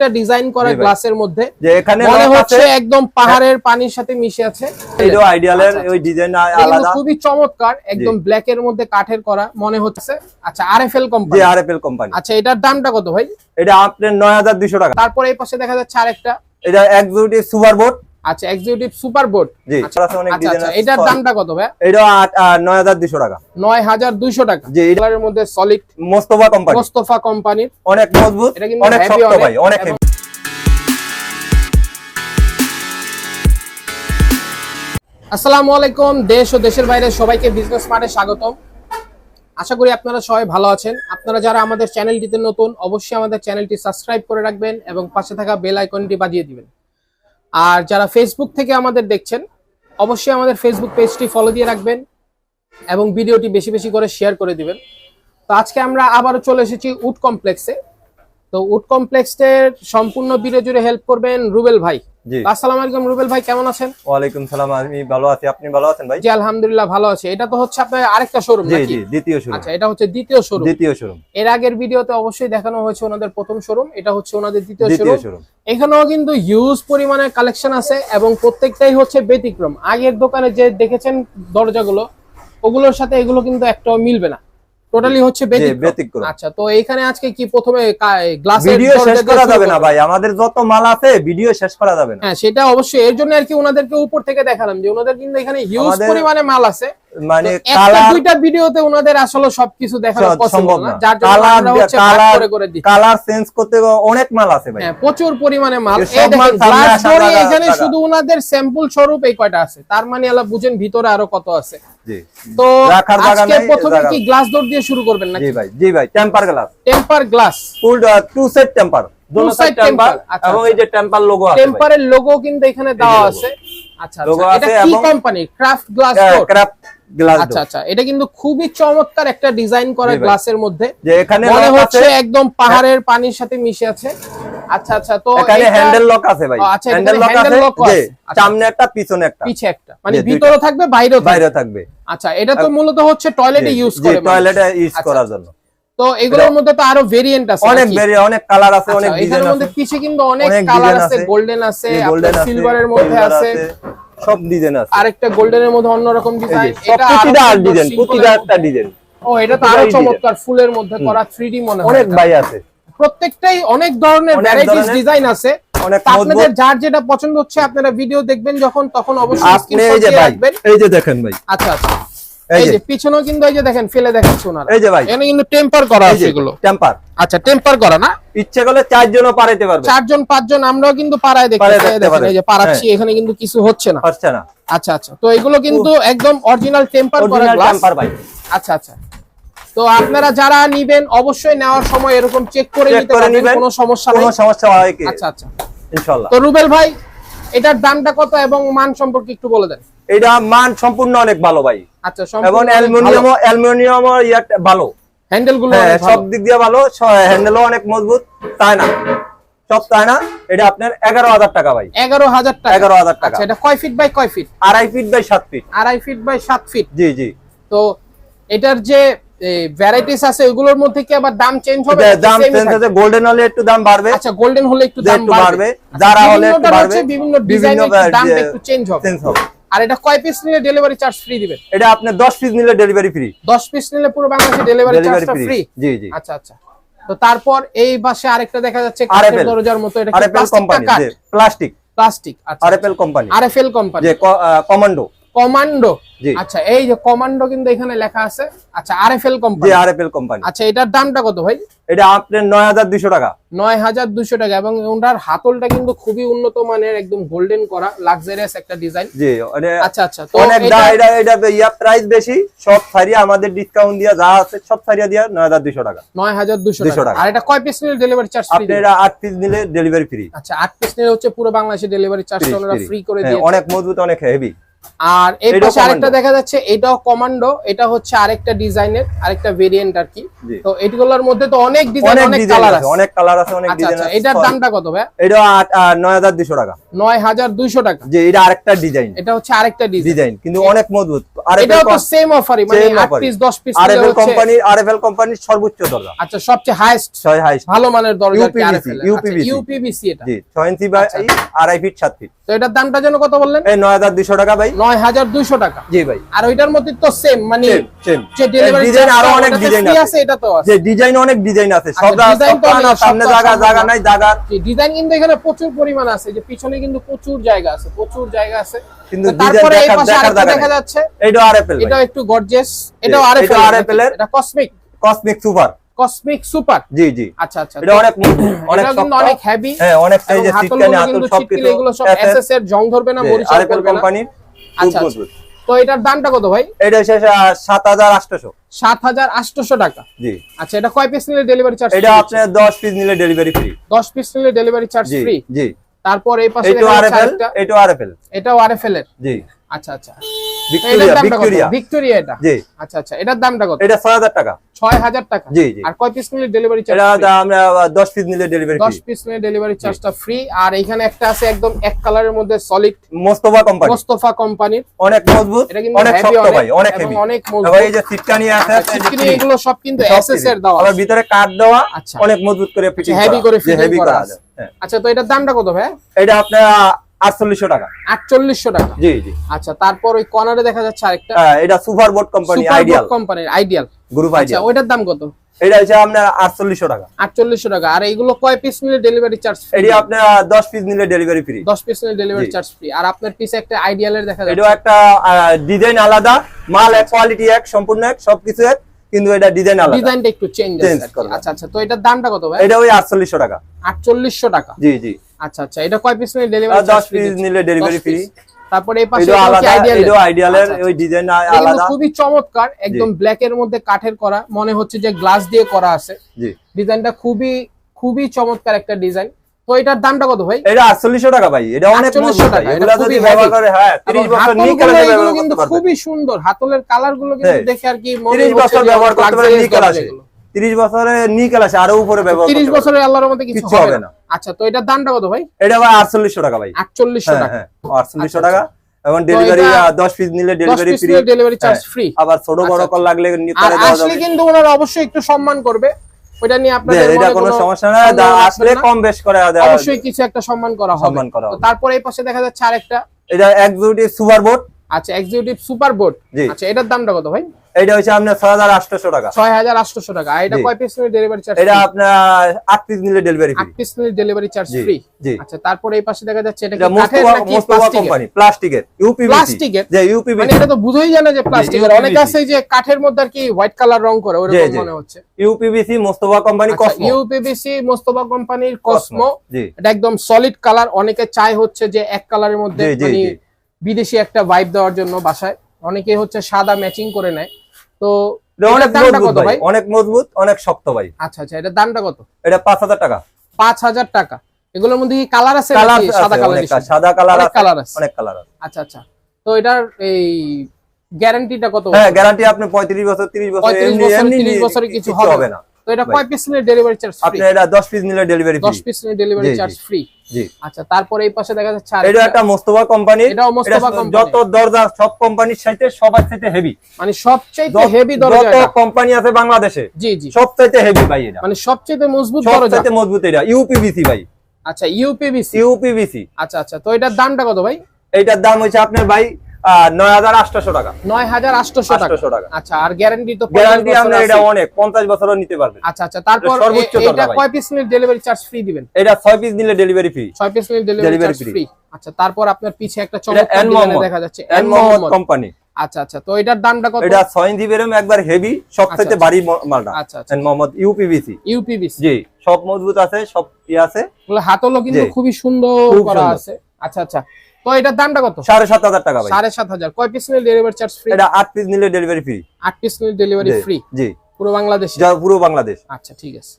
একটা ডিজাইন করা জি। গ্লাসের মধ্যে। যে এখানে মনে হচ্ছে একদম পাহাড়ের পানির সাথে মিশে আছে। এইটা আইডিয়ালের আচ্ছা, ওই ডিজাইন এটা আলাদা। খুবই চমৎকার একদম ব্ল্যাক এর মধ্যে কাঠের করা মনে হচ্ছে। আচ্ছা RFL company company RFL company আচ্ছা এটার দামটা কত ভাই? এটা আপনার নয় হাজার দুইশো টাকা। তারপরে এই পাশে দেখা যাচ্ছে আরেকটা। এটা এক্সিকিউটিভ সুপার বোর্ড আচ্ছা এক্সিকিউটিভ সুপার বোর্ড জি আচ্ছা এটার দামটা কত ভাই এটা নয় হাজার দুইশো টাকা। নয় হাজার দুইশো টাকা। জি এটার মধ্যে সলিড মোস্তফা কোম্পানি মোস্তফা কোম্পানির অনেক মজবুত এটা কিন্তু অনেক শক্ত ভাই অনেক আসসালামু আলাইকুম দেশ ও দেশের বাইরে সবাইকে বিজনেস মার্টে স্বাগতম। আশা করি আপনারা সবাই ভালো আছেন। আপনারা যারা আমাদের চ্যানেলটিতে নতুন অবশ্যই আমাদের চ্যানেলটি সাবস্ক্রাইব করে রাখবেন এবং পাশে থাকা বেল আইকনটি বাজিয়ে দিবেন। আর যারা ফেসবুক থেকে আমাদের দেখছেন, অবশ্যই আমাদের ফেসবুক পেজটি ফলো দিয়ে রাখবেন এবং ভিডিওটি বেশি বেশি করে শেয়ার করে দিবেন। তো আজকে আমরা আবারও চলে এসেছি উড কমপ্লেক্সে তো উড কমপ্লেক্সের সম্পূর্ণ ভিডিও জুড়ে হেল্প করবেন রুবেল ভাই। জি। আসসালামু আলাইকুম রুবেল ভাই কেমন আছেন? ওয়ালাইকুম সালাম আমি ভালো আছি। আপনি ভালো আছেন ভাই? জি আলহামদুলিল্লাহ ভালো আছে। এটা তো হচ্ছে আপনার আরেকটা শোরুম নাকি? জি দ্বিতীয় শোরুম আচ্ছা এটা হচ্ছে দ্বিতীয় শোরুম দ্বিতীয় শোরুম এর আগের ভিডিওতে অবশ্যই দেখানো হয়েছে ওনাদের প্রথম শোরুম এটা হচ্ছে ওনাদের দ্বিতীয় শোরুম এখানেও কিন্তু হিউজ পরিমাণে কালেকশন আছে এবং প্রত্যেকটাই হচ্ছে ব্যতিক্রম। আগের দোকানে যে দেখেছেন দরজাগুলো ওগুলোর সাথে এগুলো কিন্তু একটাও মিলবে না। টোটালি হচ্ছে ব্যতিক্রম। আচ্ছা তো এখানে আজকে কি প্রথমে গ্লাস ভিডিও শেষ করা যাবে না ভাই আমাদের যত মাল আছে ভিডিও শেষ করা যাবে না। হ্যাঁ সেটা অবশ্যই। এর জন্য আর কি ওনাদেরকে উপর থেকে দেখালাম যে ওনাদের কিন্তু এখানে হিউজ পরিমাণে পরিমাণে মাল আছে। মানে কালার দুইটা ভিডিওতে ওনাদের আসলে সবকিছু দেখানো পসিবল না। না। যার জন্য কালার আমরা হচ্ছে কালার- করে করে দিই কালার চেঞ্জ করতে অনেক মাল আছে ভাই। হ্যাঁ প্রচুর পরিমাণে মাল। এই দেখেন গ্লাস ডোরে এখানে শুধু ওনাদের স্যাম্পল স্বরূপ এই কয়টা আছে। তার মানে আলা বুঝেন ভিতরে আরও কত আছে। জি। তো আজকে প্রথমে কি গ্লাস ডোর দিয়ে শুরু করবেন নাকি? জি ভাই জি ভাই temper glass temper glass full two set temper দোনো side সাইড টেম্পার temper, আচ্ছা, এবং আচ্ছা। এই যে টেম্পার লোগো আছে টেম্পারের লোগো কিন্তু এখানে দেওয়া আছে। আচ্ছা Logo আচ্ছা আছে কি company craft glass craft glass আচ্ছা আচ্ছা। এটা কিন্তু খুবই চমৎকার একটা ডিজাইন করা গ্লাসের মধ্যে। যে এখানে মনে হচ্ছে একদম পাহাড়ের পানির সাথে মিশে আছে। আচ্ছা আচ্ছা। তো এখানে হ্যান্ডেল লক আছে ভাই। আচ্ছা, হ্যান্ডেল লক আছে। যে আচ্ছা, সামনে একটা পিছনে একটা। পিছে একটা। মানে ভিতরে থাকবে বাইরেও বাইরে থাকবে। আচ্ছা এটা তো মূলত হচ্ছে টয়লেটে ইউজ করে। টয়লেটে ইউজ আচ্ছা, করার জন্য। তো এগুলোর মধ্যে তো আরও ভেরিয়েন্ট আছে অনেক নাকি? বেরিয়ে অনেক কালার আছে আচ্ছা, অনেক ডিজাইন মধ্যে আছে। পিছে কিন্তু অনেক কালার আছে। গোল্ডেন আছে সিলভারের মধ্যে আছে। সব ডিজাইন আছে। আরেকটা গোল্ডেনের মধ্যে অন্যরকম ডিজাইন সব প্রতিটা আর ডিজাইন প্রতিটা একটা ডিজাইন ও এটা তো আরও চমৎকার ফুলের মধ্যে করা 3D মনে হয় অনেক ভাই আছে। প্রত্যেকটাই অনেক ধরনের ভ্যারাইটিস ডিজাইন আছে। আপনাদের যার যেটা পছন্দ হচ্ছে আপনারা ভিডিও দেখবেন যখন তখন অবশ্যই স্ক্রিনশট দিয়ে রাখবেন। এই যে দেখেন ভাই। আচ্ছা আচ্ছা। এই যে পিছনেও কিন্তু এই যে দেখেন ফেলে দেখাচ্ছে ওনারা। এই যে ভাই। এখানে কিন্তু টেম্পার করা আছে এগুলো। টেম্পার আচ্ছা টেম্পার করা না? ইচ্ছে করলে চারজনও পারাইতে পারবে। চারজন পাঁচজন আমরাও কিন্তু দেখতে এই যে পাড়াচ্ছি এখানে কিন্তু কিছু হচ্ছে না। হচ্ছে না। আচ্ছা আচ্ছা। তো এগুলো কিন্তু একদম অরিজিনাল টেম্পার করা গ্লাস টেম্পার ভাই। আচ্ছা আচ্ছা। তো আপনারা যারা নিবেন অবশ্যই নেওয়ার সময় এরকম চেক করে নিতে পারবেন কোনো সমস্যা কোনো সমস্যা হয় কি? আচ্ছা আচ্ছা। ইনশাআল্লাহ। তো রুবেল ভাই এটার দামটা কত এবং মান সম্পর্কে একটু বলে দেন। এটা মান সম্পূর্ণ অনেক ভালো ভাই। আচ্ছা এবং অ্যালুমিনিয়াম অ্যালুমিনিয়াম ইয়াটা ভালো। হ্যান্ডেলগুলো হ্যাঁ সব দিক দিয়ে ভালো হ্যান্ডেলও অনেক মজবুত তাই না? সব তাই না? এটা আপনার এগারো হাজার টাকা ভাই। এগারো হাজার টাকা। 11,000 টাকা। আচ্ছা এটা কয় ফিট বাই কয় ফিট আড়াই ফিট বাই সাত ফিট আড়াই ফিট বাই সাত ফিট জি জি। তো এটার যে ভ্যারাইটিস আছে ওগুলোর মধ্যে কি আবার দাম চেঞ্জ হবে? দাম চেঞ্জ গোল্ডেন হলে একটু দাম বাড়বে। আচ্ছা গোল্ডেন হলে একটু দাম বাড়বে। বাড়বে, আচ্ছা, যারা হলে একটু বাড়বে, বিভিন্ন বিভিন্ন ডিজাইনের দাম একটু চেঞ্জ হবে। চেঞ্জ হবে। আর এটা কয় পিস নিলে ডেলিভারি চার্জ ফ্রি দিবেন? এটা আপনি 10 পিস নিলে ডেলিভারি ফ্রি 10 পিস নিলে পুরো বাংলাদেশে ডেলিভারি চার্জটা ফ্রি জি জি। আচ্ছা আচ্ছা। তো তারপর এই পাশে আরেকটা দেখা যাচ্ছে কাঠের দরজার মতো এটা কি প্লাস্টিক প্লাস্টিক প্লাস্টিক আচ্ছা আরএফএল কোম্পানি আরএফএল কোম্পানি যে কমান্ডো কমান্ডো আচ্ছা এই যে কমান্ডো কিন্তু এখানে লেখা আছে। আচ্ছা আরএফএল কোম্পানি আরএফএল কোম্পানি আচ্ছা এটার দামটা কত ভাই? এটা আপনার নয় হাজার দুইশো টাকা। নয় হাজার দুশো টাকা এবং ওনার হাতলটা কিন্তু খুবই উন্নত মানের একদম গোল্ডেন করা লাক্সারিয়াস একটা ডিজাইন জি মানে আচ্ছা আচ্ছা তো অনেক এটা- এটা এটা ইয়া প্রাইস বেশি সব সারিয়া আমাদের ডিসকাউন্ট দিয়া যা আছে সব সারিয়া দিয়া নয় হাজার দুইশো টাকা। নয় হাজার দুশো টাকা। টাকা। আর এটা কয় পিস নিলে ডেলিভারি চার্জ ফ্রি আপনি এটা আট পিস নিলে ডেলিভারি ফ্রি আচ্ছা আট পিস নিলে হচ্ছে পুরো বাংলাদেশে ডেলিভারি চার্জ ওনারা ফ্রি করে দিয়ে অনেক মজবুত অনেক হেভি আর এই পাশে আরেকটা দেখা যাচ্ছে এটাও কমান্ডো এটা হচ্ছে আরেকটা ডিজাইনের আরেকটা ভেরিয়েন্ট আর কি। তো এইগুলোর মধ্যে তো অনেক ডিজাইন অনেক কালার আছে অনেক কালার আছে অনেক আচ্ছা ডিজাইন আচ্ছা আছে। এটার দামটা কত ভাই এটা নয় হাজার দুশো টাকা। নয় হাজার দুইশো টাকা। যে এটা আরেকটা ডিজাইন এটা হচ্ছে আরেকটা ডিজাইন কিন্তু অনেক মজবুত। আর এটাও তো সেম অফারই মানে Same আট offer-ই। পিস দশ পিস আরএফএল কোম্পানির আরএফএল কোম্পানির সর্বোচ্চ দরজা। আচ্ছা সবচেয়ে হাইস্ট ছয় হাইস্ট ভালো মানের দরজা UPVC, UPVC ইউপিভিসি এটা। জি ছয় ইঞ্চি বাই আচ্ছা। আড়াই ফিট সাত ফিট তো এটার দামটা যেন কত বললেন? এই নয় হাজার দুশো টাকা ভাই। নয় হাজার দুইশো টাকা। জি ভাই। আর ওইটার মধ্যে তো সেম মানে। যে ডেলিভারি ডিজাইন আরও অনেক ডিজাইন আছে। এটা তো আছে। যে ডিজাইন অনেক ডিজাইন আছে। সব আচ্ছা, design তো সব না, অনেক, সামনে জায়গা জায়গা নাই জায়গা ডিজাইন কিন্তু এখানে প্রচুর পরিমাণ আছে। যে পিছনে কিন্তু প্রচুর জায়গা আছে প্রচুর জায়গা আছে। কিন্তু তারপরে এই পাশে আরেকটা দেখা যাচ্ছে। এইটা আরএফএল এটাও একটু গর্জিয়াস এটাও জি, আরে এটাও RFL এর। এটা cosmic cosmic super cosmic super জি জি। আচ্ছা আচ্ছা। এটা অনেক হেভি হ্যাঁ অনেক সাইজের সব এগুলো সব এসএস এর জং ধরবে না মরিচা কোম্পানির আচ্ছা, আচ্ছা। তো এটার দামটা কত ভাই? এটা সাত হাজার আটশোশো। সাত হাজার আটশোশো টাকা। জি। আচ্ছা এটা কয় পিস নিলে ডেলিভারি চার্জ এটা আপনার দশ পিস নিলে ডেলিভারি ফ্রি দশ পিস নিলে ডেলিভারি চার্জ ফ্রি জি। তারপর এই পাশে এটা আরএফএল এটা আরএফএল এটাও আরএফএল এর? জি। আচ্ছা আচ্ছা। ভিক্টোরিয়া ভিক্টোরিয়া ভিক্টোরিয়া এটা? জি। আচ্ছা আচ্ছা এটার দামটা কত? এটা টাকা। ছয় হাজার টাকা? জি জি। আর কয় পিস নিলে ডেলিভারি চার্জ এটা আমরা দশ পিস নিলে ডেলিভারি পিস নিলে ডেলিভারি চার্জটা ফ্রি আর এখানে একটা আছে একদম এক কালারের মধ্যে সলিড মোস্তফা কোম্পানি মোস্তফা কোম্পানির অনেক মজবুত অনেক শক্ত ভাই অনেক হেভি অনেক এবার মজবুত এই যে সিটকানি আছে আচ্ছা, এগুলো সব কিন্তু এসএস এর ভিতরে কাঠ দেওয়া আচ্ছা। অনেক মজবুত করে ফিটিং করে। হেভি করা হ্যাঁ। আচ্ছা তো এটার দামটা কত ভাই? এটা আপনার আটচল্লিশশো টাকা। আটচল্লিশশো টাকা। জি জি। আচ্ছা তারপর ওই কর্নারে দেখা যাচ্ছে আরেকটা। হ্যাঁ, এটা সুপার বোর্ড কোম্পানি আইডিয়াল কোম্পানির আইডিয়াল গ্রুপ আচ্ছা আইডিয়াল ওইটার দাম কত? এটা হচ্ছে আপনার আটচল্লিশশো টাকা। আটচল্লিশশো টাকা। আর এইগুলো কয় পিস নিলে ডেলিভারি চার্জ এটি আপনার দশ পিস নিলে ডেলিভারি ফ্রি দশ পিস নিলে ডেলিভারি চার্জ ফ্রি আর আপনার পিছে একটা আইডিয়ালের দেখা এটাও একটা ডিজাইন আলাদা। মাল এক কোয়ালিটি এক সম্পূর্ণ এক সবকিছু এক কিন্তু এটা ডিজাইন আলাদা। ডিজাইনটা একটু চেঞ্জ আচ্ছা আচ্ছা তো এটার দামটা কত ভাই? এটা ওই আটচল্লিশশো টাকা। আটচল্লিশশো টাকা। জি জি। আচ্ছা আচ্ছা এটা কয় পিস নিলে ডেলিভারি 10 পিস নিলে ডেলিভারি ফ্রি এই পাশে আচ্ছা, ওই আচ্ছা। ডিজাইন আলাদা। খুবই চমৎকার একদম ব্ল্যাক এর মধ্যে কাঠের করা। মনে হচ্ছে যে গ্লাস দিয়ে করা আছে। জি। ডিজাইনটা খুবই খুবই চমৎকার একটা ডিজাইন। তো এটার দামটা কত ভাই? এটা 4800 টাকা ভাই। এটা অনেক এগুলা যদি ব্যবহার করে হ্যাঁ 30 বছর ব্যবহার করতে পারবে খুবই সুন্দর। হাতলের কালারগুলো কিন্তু দেখে আর কি 30 বছর ব্যবহার করতে পারবে 30 বছরের নিকেল আছে আরও উপরে ব্যবহার 30 বছরের আল্লাহর রহমতে কিছু হবে না। আচ্ছা তো এটার দামটা কত ভাই? এটা ভাই 4800 টাকা ভাই। 4800 হ্যাঁ, টাকা। হ্যাঁ, 4800 আচ্ছা, টাকা। আচ্ছা। এবং ডেলিভারি 10 পিস নিলে delivery free delivery charge free আবার ছোট বড় আচ্ছা। কল লাগলে নিতে আসলে কিন্তু ওনারা অবশ্যই একটু সম্মান করবে। নিয়ে কম বেশ অবশ্যই কিছু একটা সম্মান করা সম্মান করা এই পাশে দেখা যাচ্ছে এটা সুপার বোর্ড আচ্ছা এক্সিকিউটিভ সুপার বোর্ড আচ্ছা এটার দামটা কত ভাই? এটা হচ্ছে আপনার ছয় হাজার আটশোশো টাকা। ছয় হাজার আটশোশো টাকা। এটা কয় পিস ডেলিভারি চার্জ এটা আপনার আট পিস নিলে ডেলিভারি আট পিস ডেলিভারি চার্জ ফ্রি জি। আচ্ছা তারপরে এই পাশে দেখা যাচ্ছে এটা কি কাঠের মোস্তফা নাকি কোম্পানি প্লাস্টিকের ইউপিভিসি প্লাস্টিকের? যে মানে এটা তো বুঝোই জানে যে প্লাস্টিকের অনেক আছে যে কাঠের মধ্যে আর কি হোয়াইট কালার রং করে ওরকম মনে হচ্ছে। UPVC Mostafa company Cosmo UPVC Mostafa কোম্পানির কসমো এটা একদম সলিড কালার অনেকে চায় হচ্ছে যে এক কালারের মধ্যে মানে বিদেশি একটা ভাইব দেওয়ার জন্য বাসায়। অনেকে হচ্ছে সাদা ম্যাচিং করে নেয়। তো এটা অনেক মজবুত কত ভাই? অনেক মজবুত অনেক শক্ত ভাই। আচ্ছা আচ্ছা এটার দামটা কত? এটা পাঁচ হাজার টাকা। পাঁচ হাজার টাকা। এগুলোর মধ্যে কি কালার আছে সাদা কালার সাদা কালার আছে কালার আছে। অনেক কালার আছে। আচ্ছা আচ্ছা। তো এটার এই গ্যারান্টিটা কত হ্যাঁ গ্যারান্টি আপনি পঁয়ত্রিশ বছর তিরিশ বছর 35 বছর, 30 কিছু হবে না। তো এটা। কয় পিস নিলে ডেলিভারি চার্জ ফ্রি আপনি এটা দশ পিস নিলে ডেলিভারি ফ্রি পিস নিলে ডেলিভারি। চার্জ ফ্রি জি। আচ্ছা তারপরে এই পাশে দেখা যাচ্ছে এটা একটা মোস্তফা কোম্পানি এটাও মোস্তফা কোম্পানি যত দরজা সব কোম্পানির সাথে সবার সাথে হেভি মানে সবচেয়ে হেভি দরজা যত কোম্পানি আছে বাংলাদেশে জি জি। সব চাইতে হেভি ভাই এটা। মানে সবচেয়ে মজবুত দরজা। সবচেয়ে মজবুত এটা। ইউপিভিসি ভাই। আচ্ছা ইউপিভিসি ইউপিভিসি আচ্ছা আচ্ছা তো এটার দামটা কত ভাই? এইটার দাম হচ্ছে আপনার ভাই নয় হাজার আটশো টাকা। টাকা। আচ্ছা আর গ্যারান্টি তো গ্যারান্টি 50 এটা অনেক বছরও নিতে পারবেন আচ্ছা আচ্ছা তারপর এটা। কয় পিস নিলে ডেলিভারি চার্জ ফ্রি দিবেন? এটা পিস নিলে ডেলিভারি ফ্রি পিস নিলে ডেলিভারি চার্জ ফ্রি আচ্ছা তারপর আপনার পিছে একটা এটা চমৎকার এন ডিজাইনে দেখা যাচ্ছে এন মোহাম্মদ কোম্পানি আচ্ছা আচ্ছা তো এটার দামটা কত? এটা ছয় ইঞ্চি বেরোম একবার হেভি সব থেকে আচ্ছা। ভারী মালটা। আচ্ছা আচ্ছা। এন মোহাম্মদ ইউপিভিসি ইউপিভিসি জি সব মজবুত আছে সব ই আছে। হাতলও কিন্তু খুবই সুন্দর করা আছে। আচ্ছা আচ্ছা। তো এটার দামটা কত? সাড়ে সাত হাজার টাকা ভাই। সাড়ে সাত হাজার। কয় পিস নিলে ডেলিভারি চার্জ ফ্রি এটা আট পিস নিলে ডেলিভারি ফ্রি আট পিস নিলে ডেলিভারি ফ্রি জি। পুরো বাংলাদেশ? যা পুরো বাংলাদেশ। আচ্ছা ঠিক আছে।